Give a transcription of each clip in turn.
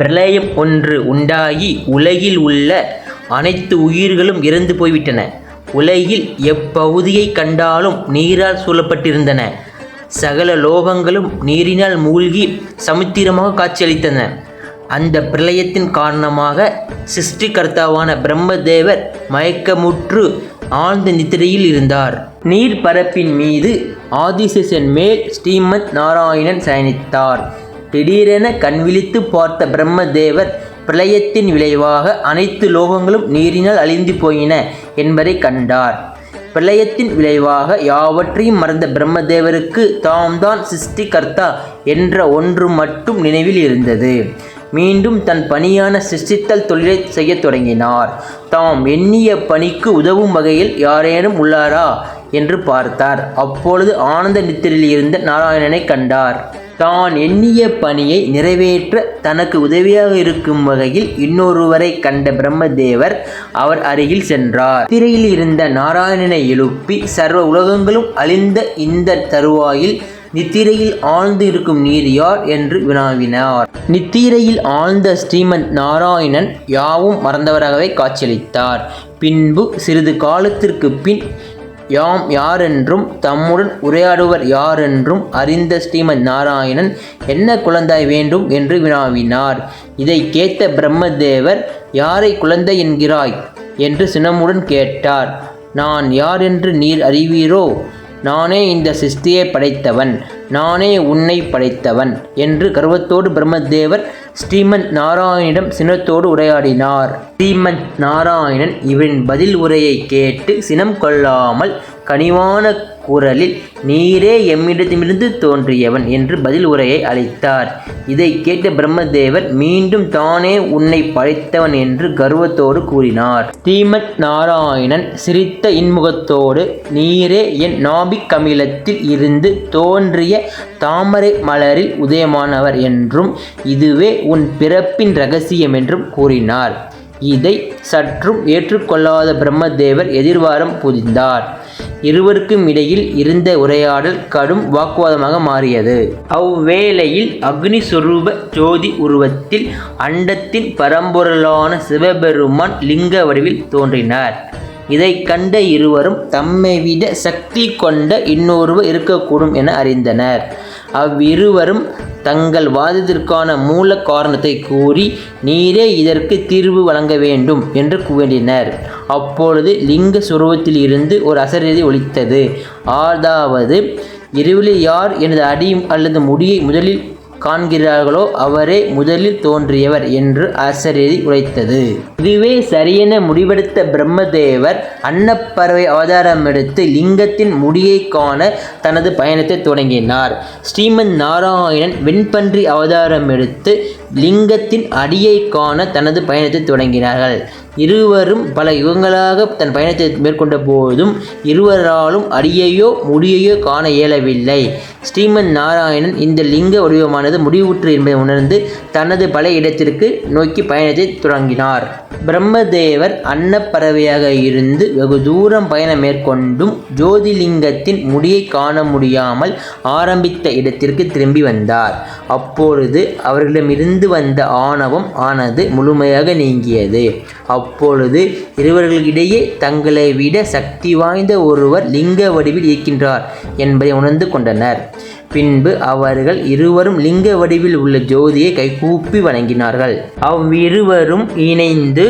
பிரளயம் ஒன்று உண்டாகி உலகில் உள்ள அனைத்து உயிர்களும் இறந்து போய்விட்டன. உலகில் எப்பகுதியைக் கண்டாலும் நீரால் சூழப்பட்டிருந்தன. சகல லோகங்களும் நீரினால் மூழ்கி சமுத்திரமாகக் காட்சியளித்தன. அந்த பிரளயத்தின் காரணமாக சிருஷ்டிகர்த்தாவான பிரம்மதேவர் மயக்கமுற்று ஆழ்ந்த நித்திரையில் இருந்தார். நீர் பரப்பின் மீது ஆதிசேஷன் மேல் ஸ்ரீமத் நாராயணன் சயனித்தார். திடீரென கண்விழித்துப் பார்த்த பிரம்மதேவர் பிரளயத்தின் விளைவாக அனைத்து லோகங்களும் நீரினால் அழிந்து போயின என்பதைக் கண்டார். பிரளயத்தின் விளைவாக யாவற்றையும் மறந்த பிரம்மதேவருக்கு தாம் தான் சிருஷ்டிகர்த்தா என்ற ஒன்று மட்டும் நினைவில் இருந்தது. மீண்டும் தன் பணியான சிருஷ்டித்தல் தொழிலை செய்யத் தொடங்கினார். தாம் எண்ணிய பணிக்கு உதவும் வகையில் யாரேனும் உள்ளாரா என்று பார்த்தார். அப்பொழுது ஆனந்த நித்திரில் இருந்த நாராயணனைக் கண்டார். தான் எண்ணிய பணியை நிறைவேற்ற தனக்கு உதவியாக இருக்கும் வகையில் இன்னொருவரைக் கண்ட பிரம்மதேவர் அவர் அருகில் சென்றார். நித்திரையில் இருந்த நாராயணனை எழுப்பி சர்வ உலகங்களும் அழிந்த இந்த தருவாயில் நித்திரையில் ஆழ்ந்து இருக்கும் நீர் யார்? என்று வினாவினார். நித்திரையில் ஆழ்ந்த ஸ்ரீமன் நாராயணன் யாவும் மறந்தவராகவே காட்சியளித்தார். பின்பு சிறிது காலத்திற்கு பின் யாம் யாரென்றும் தம்முடன் உரையாடுவர் யாரென்றும் அறிந்த ஸ்ரீமன் நாராயணன் என்ன குழந்தாய் வேண்டும்? என்று வினாவினார். இதைக் கேட்ட பிரம்மதேவர் யாரை குழந்தை என்கிறாய்? என்று சினமுடன் கேட்டார். நான் யார் என்று நீர் அறிவீரோ? நானே இந்த சிஷ்டியை படைத்தவன். நானே உன்னை படைத்தவன் என்று கர்வத்தோடு பிரம்மதேவர் ஸ்ரீமந்த் நாராயணிடம் சினத்தோடு உரையாடினார். ஸ்ரீமந்த் நாராயணன் இவரின் பதில் உரையைக் கேட்டு சினம் கொள்ளாமல் கனிவான குரலில் நீரே எம்மிடத்திலிருந்து தோன்றியவன் என்று பதில் உரையை அளித்தார். இதைக் கேட்ட பிரம்மதேவர் மீண்டும் தானே உன்னை படைத்தவன் என்று கர்வத்தோடு கூறினார். ஸ்ரீமத் நாராயணன் சிரித்த இன்முகத்தோடு நீரே என் நாபிக் கமிலத்தில் இருந்து தோன்றிய தாமரை மலரில் உதயமானவர் என்றும் இதுவே உன் பிறப்பின் ரகசியம் என்றும் கூறினார். இதை சற்றும் ஏற்றுக்கொள்ளாத பிரம்மதேவர் எதிர்வாரம் புதிந்தார் இருவருக்கும் இடையில் இருந்த உரையாடல் கடும் வாக்குவாதமாக மாறியது. அவ்வேளையில் அக்னி ஜோதி உருவத்தில் அண்டத்தின் பரம்பொருளான சிவபெருமான் லிங்க வடிவில் தோன்றினார். இதை கண்ட இருவரும் தம்மைவிட சக்தி கொண்ட இன்னொருவர் இருக்கக்கூடும் என அறிந்தனர். அவ்விருவரும் தங்கள் வாதத்திற்கான மூல காரணத்தைக் கூறி நீரே இதற்கு தீர்வு வழங்க வேண்டும் என்று கூறினர் அப்பொழுது லிங்க சுரூபத்தில் இருந்து ஒரு அசரீதி ஒலித்தது. அதாவது இரவில் யார் எனது அடி அல்லது முடியை முதலில் காண்கிறார்களோ அவரே முதலில் தோன்றியவர் என்று அசரீரி உரைத்தது. இதுவே சரியென முடிவெடுத்த பிரம்மதேவர் அன்னப்பறவை அவதாரமெடுத்து லிங்கத்தின் முடியை காண தனது பயணத்தைத் தொடங்கினார். ஸ்ரீமன் நாராயணன் வெண்பன்றி அவதாரமெடுத்து லிங்கத்தின் அடியை காண தனது பயணத்தைத் தொடங்கினார்கள். இருவரும் பல யுகங்களாக தன் பயணத்தை மேற்கொண்ட போதும் இருவராலும் அடியையோ முடியையோ காண இயலவில்லை. ஸ்ரீமன் நாராயணன் இந்த லிங்க வடிவமானது முடிவுற்று என்பதை உணர்ந்து தனது பல இடத்திற்கு நோக்கி பயணத்தைத் தொடங்கினார். பிரம்மதேவர் அன்னப்பறவையாக இருந்து வெகு தூரம் பயணம் மேற்கொண்டும் ஜோதிலிங்கத்தின் முடியைக் காண முடியாமல் ஆரம்பித்த இடத்திற்கு திரும்பி வந்தார். அப்பொழுது அவர்களிடமிருந்து வந்த ஆணவம் ஆனது முழுமையாக நீங்கியது. அப்பொழுது இருவர்களிடையே தங்களை விட சக்தி வாய்ந்த ஒருவர் லிங்க வடிவில் இருக்கின்றார் என்பதை உணர்ந்து கொண்டனர். பின்பு அவர்கள் இருவரும் லிங்க வடிவில் உள்ள ஜோதியை கைகூப்பி வணங்கினார்கள். அவ்விருவரும் இணைந்து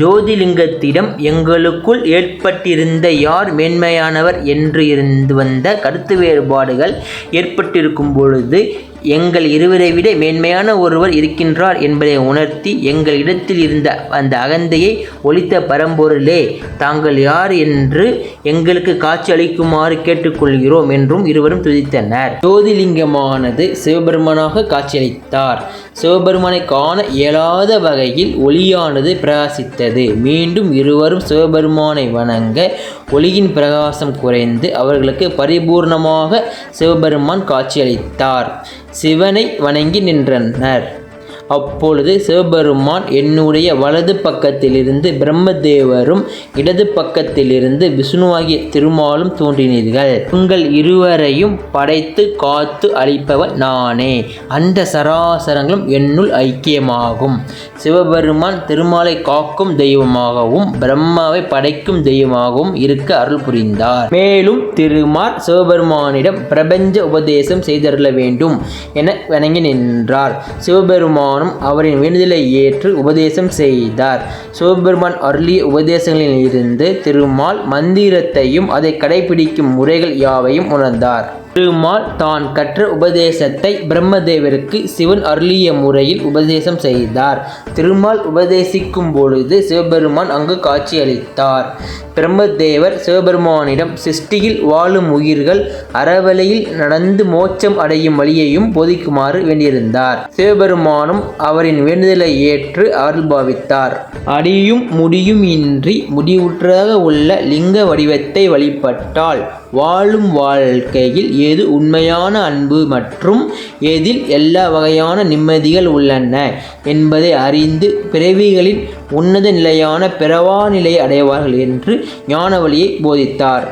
ஜோதிலிங்கத்திடம் எங்களுக்குள் ஏற்பட்டிருந்த யார் மேன்மையானவர் என்று இருந்து வந்த கருத்து வேறுபாடுகள் ஏற்பட்டிருக்கும் பொழுது எங்கள் இருவரை விட மேன்மையான ஒருவர் இருக்கின்றார் என்பதை உணர்த்தி எங்கள் இடத்தில் இருந்த அந்த அகந்தையை ஒழித்த பரம்பொருளே தாங்கள் யார் என்று எங்களுக்கு காட்சி அளிக்குமாறு கேட்டுக்கொள்கிறோம் என்றும் இருவரும் துதித்தனர். ஜோதிலிங்கமானது சிவபெருமானாக காட்சியளித்தார். சிவபெருமானை காண இயலாத வகையில் ஒளியானது பிரகாசித்தது. மீண்டும் இருவரும் சிவபெருமானை வணங்க ஒளியின் பிரகாசம் குறைந்து அவர்களுக்கு பரிபூர்ணமாக சிவபெருமான் காட்சியளித்தார். சிவனை வணங்கி நின்றனர். அப்பொழுது சிவபெருமான் என்னுடைய வலது பக்கத்திலிருந்து பிரம்மதேவரும் இடது பக்கத்திலிருந்து விஷ்ணுவாகிய திருமாலும் தோன்றினீர்கள். உங்கள் இருவரையும் படைத்து காத்து அளிப்பவன் நானே. அந்த சராசரங்களும் என்னுள் ஐக்கியமாகும். சிவபெருமான் திருமாலை காக்கும் தெய்வமாகவும் பிரம்மாவை படைக்கும் தெய்வமாகவும் இருக்க அருள் புரிந்தார். மேலும் திருமால் சிவபெருமானிடம் பிரபஞ்ச உபதேசம் செய்தருள வேண்டும் என வணங்கி நின்றார். சிவபெருமான் சிவபெருமானும் அவரின் வேண்டுதலை ஏற்று உபதேசம் செய்தார். சிவபெருமான் அருளிய உபதேசங்களில் இருந்து திருமால் மந்திரத்தையும் அதை கடைபிடிக்கும் முறைகள் யாவையும் உணர்ந்தார். திருமால் தான் கற்ற உபதேசத்தை பிரம்மதேவருக்கு சிவன் அருளிய முறையில் உபதேசம் செய்தார். திருமால் உபதேசிக்கும் பொழுது சிவபெருமான் அங்கு காட்சியளித்தார். பிரம்மதேவர் சிவபெருமானிடம் சிருஷ்டியில் வாழும் உயிர்கள் அறவழியில் நடந்து மோட்சம் அடையும் வழியையும் போதிக்குமாறு வேண்டியிருந்தார். சிவபெருமானும் அவரின் வேண்டுதலை ஏற்று அருள் பாவித்தார். அடியும் முடியும் இன்றி முடிவுற்றாக உள்ள லிங்க வடிவத்தை வழிபட்டால் வாழும் வாழ்க்கையில் எது உண்மையான அன்பு மற்றும் எதில் எல்லா வகையான நிம்மதிகள் உள்ளன என்பதை அறிந்து பிறவிகளின் உன்னத நிலையான பிறவா நிலை அடைவார்கள் என்று ஞானவழியை போதித்தார்.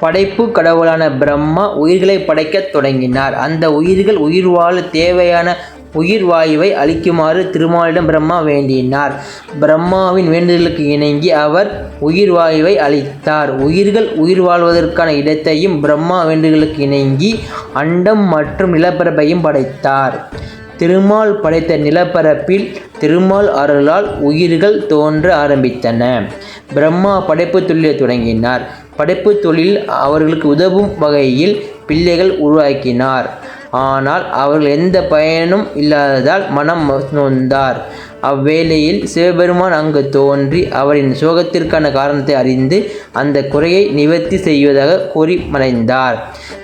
படைப்பு கடவுளான பிரம்மா உயிர்களை படைக்கத் தொடங்கினார். அந்த உயிர்கள் உயிர் வாழ தேவையான உயிர் வாயுவை அளிக்குமாறு திருமாலிடம் பிரம்மா வேண்டினார். பிரம்மாவின் வேண்டுதலுக்கு இணங்கி அவர் உயிர் வாயுவை அளித்தார். உயிர்கள் உயிர் வாழ்வதற்கான இடத்தையும் பிரம்மா வேண்டுதலுக்கு இணங்கி அண்டம் மற்றும் நிலப்பரப்பையும் படைத்தார். திருமால் படைத்த நிலப்பரப்பில் திருமால் அருளால் உயிர்கள் தோன்ற ஆரம்பித்தன. பிரம்மா படைப்பு தொழிலை தொடங்கினார். படைப்பு தொழில் அவர்களுக்கு உதவும் வகையில் பிள்ளைகள் உருவாக்கினார். ஆனால் அவர்கள் எந்த பயனும் இல்லாததால் மனம் நொந்தார். அவ்வேளையில் சிவபெருமான் அங்கு தோன்றி அவரின் சோகத்திற்கான காரணத்தை அறிந்து அந்த குறையை நிவர்த்தி செய்வதாக கூறி மறைந்தார்.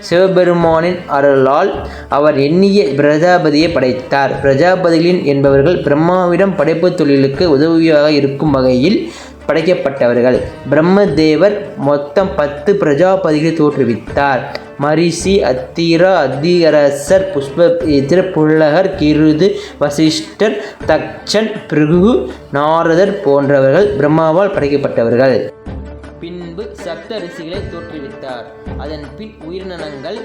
சிவபெருமானின் அருளால் அவர் எண்ணிய பிரஜாபதியை படைத்தார். பிரஜாபதிகளின் என்பவர்கள் பிரம்மாவிடம் படைப்பு தொழிலுக்கு உதவியாக இருக்கும் வகையில் படைக்கப்பட்டவர்கள். பிரம்மதேவர் மொத்தம் பத்து பிரஜாபதிகளை தோற்றுவித்தார். மரிசி அத்திரா அதிகரசர் புஷ்ப புல்லகர் கிருது வசிஷ்டர் தக்ஷன் பிருகு நாரதர் போன்றவர்கள் பிரம்மாவால் படைக்கப்பட்டவர்கள். பின்பு சப்த ரிஷிகளை தோற்றுவித்தார். அதன் பின் உயிரினங்கள்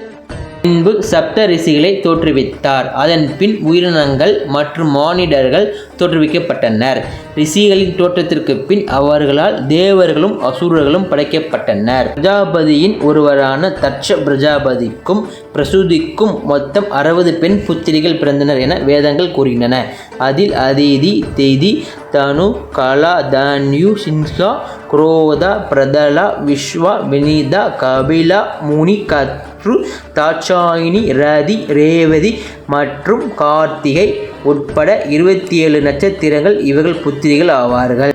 பின்பு சப்த ரிஷிகளை தோற்றுவித்தார். அதன் பின் உயிரினங்கள் மற்றும் மானிடர்கள் தோற்றுவிக்கப்பட்டனர். ரிஷிகளின் தோற்றத்திற்கு பின் அவர்களால் தேவர்களும் அசுரர்களும் படைக்கப்பட்டனர். பிரஜாபதியின் ஒருவரான தட்ச பிரஜாபதிக்கும் பிரசூதிக்கும் மொத்தம் அறுபது பெண் புத்திரிகள் பிறந்தனர் என வேதங்கள் கூறுகின்றன. அதில் அதிதி தேதி தனு கலா தன்யு சின்ஹா குரோதா பிரதலா விஸ்வா வினிதா கபிலா முனி கத்ரு தாட்சாயினி ரதி ரேவதி மற்றும் கார்த்திகை உட்பட இருபத்தி ஏழு நட்சத்திரங்கள் இவர்கள் புத்திரிகள் ஆவார்கள்.